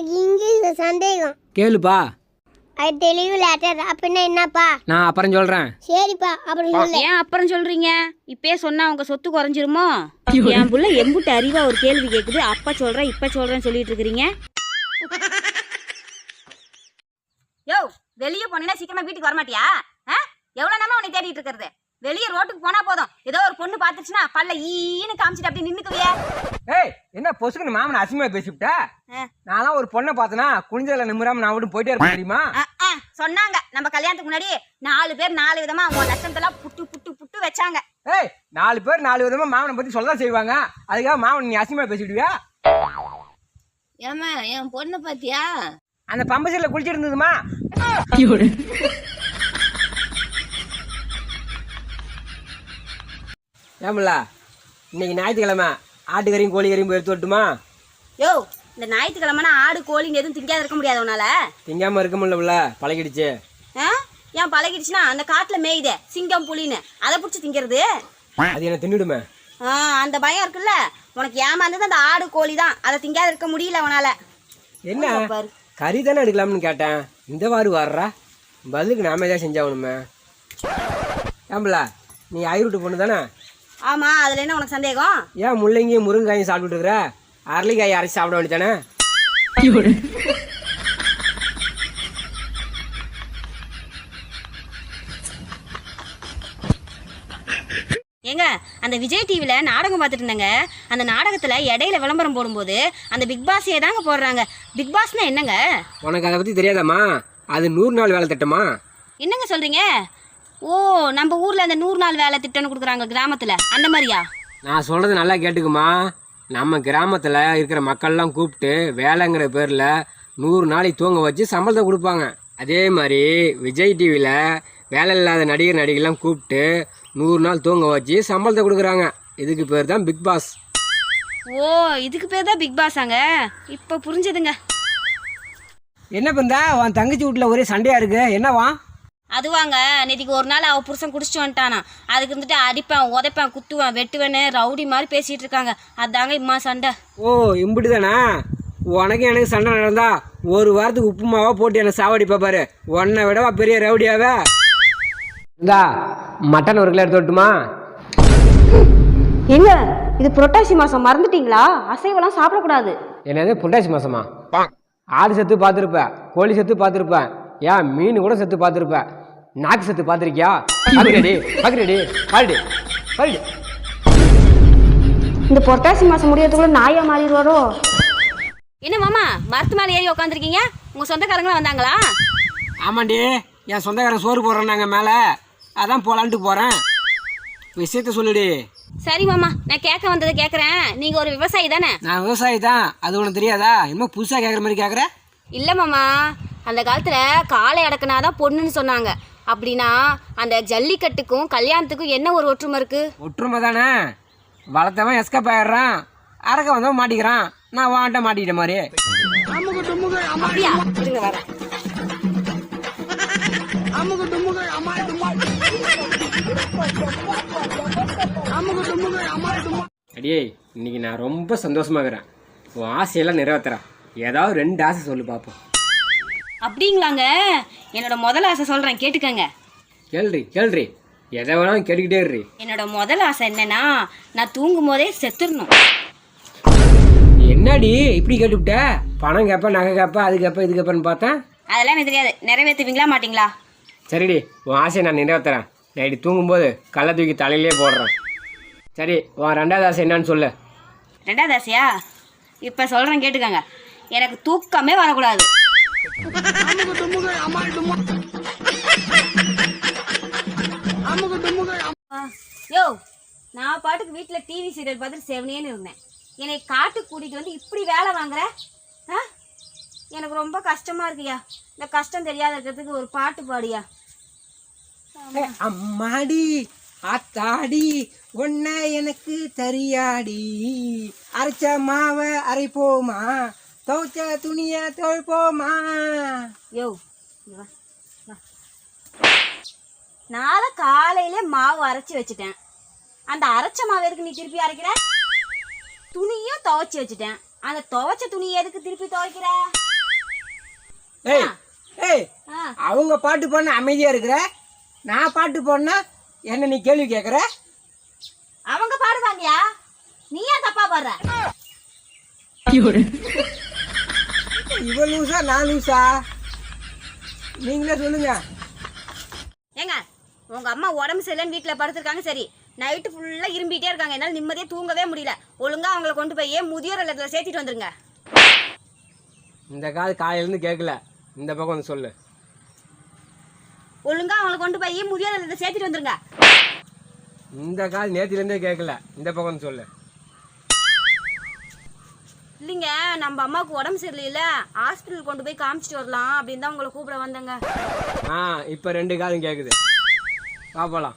எனக்கு இங்கிலீஷ்ல சந்தேகம். கேளுப்பா. அது தெளிவு லேட்டர் அப்படின்னா என்னப்பா? நான் அப்புறம் சொல்கிறேன் சரிப்பா அப்புறம் சொல்லு. ஏன் அப்புறம் சொல்றீங்க? இப்பயே சொன்னா உங்க சொத்து குறைஞ்சிருமோ? என் புள்ள எம்புட்டு அறிவா ஒரு கேள்வி கேக்குது. அப்ப சொல்றேன் இப்ப சொல்றேன்னு சொல்லிட்டு இருக்கிறீங்க. யோ வெளியே போனீங்கன்னா சீக்கிரமா வீட்டுக்கு வர மாட்டியா எவ்வளவு நேரமா உன்னை தேடிட்டு இருக்கிறது? வெளியே ரோட்டுக்கு போனா போதும். ஏதோ ஒரு பொண்ணு பாத்துச்சுன்னா பல்ல ஈன்னு காமிச்சிட்டு அப்படி நின்னுக்குவியே. ஏய் என்ன பொசுக்குன்னு மாமன் அசிமா பேசிவிட்ட. நான்லாம் ஒரு பொண்ணை பார்த்தனா குனிஞ்சதில் நிமிராம நான் விட்டு போயிட்டே அஹ், அஹ், சொன்னாங்க. நம்ம கல்யாணத்துக்கு முன்னாடி நாலு பேர் நாலு விதமா உன் லட்சத்தெல்லாம் புட்டு புட்டு புட்டு வச்சாங்க. ஏய் நாலு பேர் நாலு விதமா மாமனை பத்தி சொல்லதான் செய்வாங்க. அதுக்காக மாமன் நீ அசிமா பேசிவிடுவியா? ஏமா என் பொண்ணு பாத்தியா அந்த பம்பசரில் குளிச்சிட்டு இருந்ததுமா? ஏமில்ல இன்னைக்கு ஞாயிற்றுக்கிழமை. ஆட்டுக்கறியும் கோழிக்கறியும் போய் எடுத்து வரட்டுமா? யோ இந்த ஞாயிற்றுக்கிழமைனா ஆடு கோழின்னு எதுவும் திங்காத இருக்க முடியாது உன்னால. திங்காம இருக்க முடியல பழகிடுச்சு. ஆ? ஏன் பழகிடுச்சுன்னா அந்த காட்டுல மேயுதே சிங்கம் புலின்னு. அதை பிடிச்சி திங்கிறது? அது என்ன தின்னுடுமே? ஆ, அந்த பயம் இருக்குல்ல. உனக்கு ஏமாந்தது அந்த ஆடு கோழி தான். அதை திங்காத இருக்க முடியல உனால என்ன? பாரு. கறி தானே எடுக்கலாம்னு கேட்டேன். இந்த வாரு வர்றா? பதிலுக்கு நாம ஏதாவது செஞ்சாகணுமே. ஏம்பல நீ ஐரூட்டு பொண்ணு தானே? ஆமா அதுல என்ன உனக்கு சந்தேகம்? ஏன் முள்ளங்கியும் முருங்கைக்காயும் சாப்பிட்டுட்டு இருக்கிற? அரளிக்காய் அரைச்சி சாப்பிட வேண்டியதானே? ஏங்க அந்த விஜய் டிவில நாடகம் பார்த்துட்டு இருந்தேங்க. அந்த நாடகத்துல இடையில விளம்பரம் போடும்போது அந்த பிக் பாஸையே தாங்க போடுறாங்க. பிக் பாஸ்னா என்னங்க? உனக்கு அதை பற்றி தெரியாதாம்மா? அது நூறு நாள் வேலை திட்டமா? என்னங்க சொல்றீங்க? ஓ நம்ம ஊர்ல அந்த நூறு நாள் வேலை திட்டம்னு கொடுக்குறாங்க கிராமத்துல. அந்த மாதிரியா? நான் சொல்கிறது நல்லா கேட்டுக்குமா. நம்ம கிராமத்தில் இருக்கிற மக்கள்லாம் கூப்பிட்டு வேலைங்கிற பேரில் நூறு நாளைக்கு தூங்க வச்சு சம்பளத்தை கொடுப்பாங்க. அதே மாதிரி விஜய் டிவியில் வேலை இல்லாத நடிகர் நடிகைலாம் கூப்பிட்டு நூறு நாள் தூங்க வச்சு சம்பளத்தை கொடுக்குறாங்க. இதுக்கு பேர் தான் பிக் பாஸ். ஓ இதுக்கு பேர் தான் பிக் பாஸாங்க? இப்போ புரிஞ்சதுங்க. என்ன பண்ணா உன் தங்கச்சி வீட்டில் ஒரே சண்டையாக இருக்கு. என்னவா? அதுவாங்க நேத்திக்கு ஒரு நாள் அவ புருஷன் குடிச்சிட்டு வந்துட்டானா. அதுக்கு இருந்துட்டு அடிப்பேன் உதைப்பேன் குத்துவேன் வெட்டுவேன்னு ரவுடி மாதிரி பேசிட்டு இருக்காங்க. அதாங்க இம்மா சண்டை. ஓ இம்புட்டு தானா உனக்கு எனக்கு சண்டை நடந்தா ஒரு வாரத்துக்கு உப்புமாவா போட்டு என்ன சாவடிப்பா பாரு உன்னை விடவா பெரிய ரவுடியாவே? இந்தா மட்டன் ஒரு கிலோ எடுத்து வரட்டுமா? எங்க இது புரட்டாசி மாசம் மறந்துட்டீங்களா? அசைவெல்லாம் சாப்பிடக்கூடாது. என்னது புரட்டாசி மாசமா? ஆடு செத்து பார்த்துருப்ப கோழி செத்து பார்த்துருப்பேன் ஏன் மீன் கூட செத்து பார்த்துருப்ப? நாக்கு செத்து பார்த்துருக்கியா? பார்க்குறடி பார்க்குறடி பாருடி பாருடி இந்த புரட்டாசி மாசம் முடியறதுக்குள்ள நாயா மாறிடுவாரோ? என்ன மாமா மரத்து மேலே ஏறி உட்காந்துருக்கீங்க உங்க சொந்தக்காரங்களும் வந்தாங்களா? ஆமாண்டி என் சொந்தக்காரன் சோறு போடுறேன்னாங்க மேலே. அதான் போலான்ட்டு போகிறேன் விஷயத்த சொல்லுடி. சரி மாமா நான் கேட்க வந்ததை கேட்குறேன். நீங்க ஒரு விவசாயி தானே? நான் விவசாயி தான். அது உனக்கு தெரியாதா? இன்னும் புதுசாக கேட்குற மாதிரி கேட்குற? இல்ல மாமா அந்த காலத்துல காளை அடக்குனாதான் பொண்ணுன்னு சொன்னாங்க. அப்படின்னா அந்த ஜல்லிக்கட்டுக்கும் கல்யாணத்துக்கும் என்ன ஒரு ஒற்றுமை இருக்கு? ஒற்றுமை தானே. வளர்த்தவன் எஸ்கப் ஆயிடுறான். அறக்க வந்தவன் மாட்டிக்கிறான். நான் வாண்ட மாட்டிக்கிட்ட மாதிரி. அப்படியா? இருங்க வரேன். அடியே இன்னைக்கு நான் ரொம்ப சந்தோஷமா இருக்கிறேன் உன் ஆசையெல்லாம் நிறைவேற்றுறேன் ஏதாவது ரெண்டு ஆசை சொல்லு பார்ப்போம் அப்படிங்களாங்க? என்னோட முதல் ஆசை சொல்றேன் கேட்டுக்கங்க. கேள்றி கேள்றி எதை வேணாலும் கேட்டுக்கிட்டே என்னோட முதல் ஆசை என்னன்னா நான் தூங்கும் போதே செத்துடணும் என்னடி இப்படி கேட்டுவிட்ட பணம் கேட்பேன் நகை கேட்பேன் அது கேட்பேன் இது கேட்பேன்னு பார்த்தேன். அதெல்லாம் எனக்கு தெரியாது. நிறைவேற்றுவீங்களா மாட்டீங்களா? சரிடி உன் ஆசையை நான் நிறைவேற்றுறேன் நைட்டு தூங்கும்போது கள்ள தூக்கி தலையிலே போடுறேன். சரி உன் ரெண்டாவது ஆசை என்னன்னு சொல்லு. ரெண்டாவது ஆசையா? இப்போ சொல்றேன் கேட்டுக்கங்க. எனக்கு தூக்கமே வரக்கூடாது. யோ நான் பாட்டுக்கு வீட்டில் டிவி சீரியல் பார்த்துட்டு செவனேன்னு இருந்தேன். என்னை காட்டுக்கு கூட்டிகிட்டு வந்து இப்படி வேலை வாங்குற? ஆ? எனக்கு ரொம்ப கஷ்டமா இருக்குயா இந்த கஷ்டம் தெரியாத இருக்கிறதுக்கு ஒரு பாட்டு பாடியா அம்மாடி ஆத்தாடி ஒன்ன எனக்கு தெரியாடி. அரைச்ச மாவை அரைப்போமா? துவைச்ச துணிய துவைப்போமா யோ வா நாளை காலையில மாவு அரைச்சி வச்சுட்டேன். அந்த அரைச்ச மாவு எதுக்கு நீ திருப்பி அரைக்கிற? துணியும் துவைச்சி வச்சுட்டேன். அந்த துவைச்ச துணி எதுக்கு திருப்பி துவைக்கிற? ஏய் ஏய் ஆ, அவங்க பாட்டு பாடினா அமைதியா இருக்கிற? நான் பாட்டு பாடினா என்ன நீ கேள்வி கேட்குற அவங்க பாடுவாங்கயா? நீ ஏன் தப்பா பாடுற? இவ லூசா நான் லூசா? நீங்களே சொல்லுங்க. ஏங்க உங்க அம்மா உடம்பு சரியில்லைன்னு வீட்டுல படுத்திருக்காங்க சரி. நைட்டு ஃபுல்லா இரும்பிட்டே இருக்காங்க. என்னால நிம்மதியா தூங்கவே முடியல. ஒழுங்கா அவங்கள கொண்டு போய் முதியோர் இல்லத்துல சேர்த்திட்டு வந்துருங்க. இந்த கால் காலையிலேருந்து கேட்கல. இந்த பக்கம் வந்து சொல்லு. ஒழுங்கா அவங்கள கொண்டு போய் முதியோர் இல்லத்துல சேர்த்திட்டு வந்துருங்க. இந்த கால் நேத்திலேருந்தே கேட்கல. இந்த பக்கம் வந்து சொல்லு. இல்லைங்க நம்ம அம்மாவுக்கு உடம்பு சரியில்லையில ஹாஸ்பிட்டல் கொண்டு போய் காமிச்சிட்டு வரலாம் அப்படின்னு தான் உங்களை கூப்பிட வந்தேங்க. ஆ இப்போ ரெண்டு காலும் கேட்குது பார்ப்பலாம்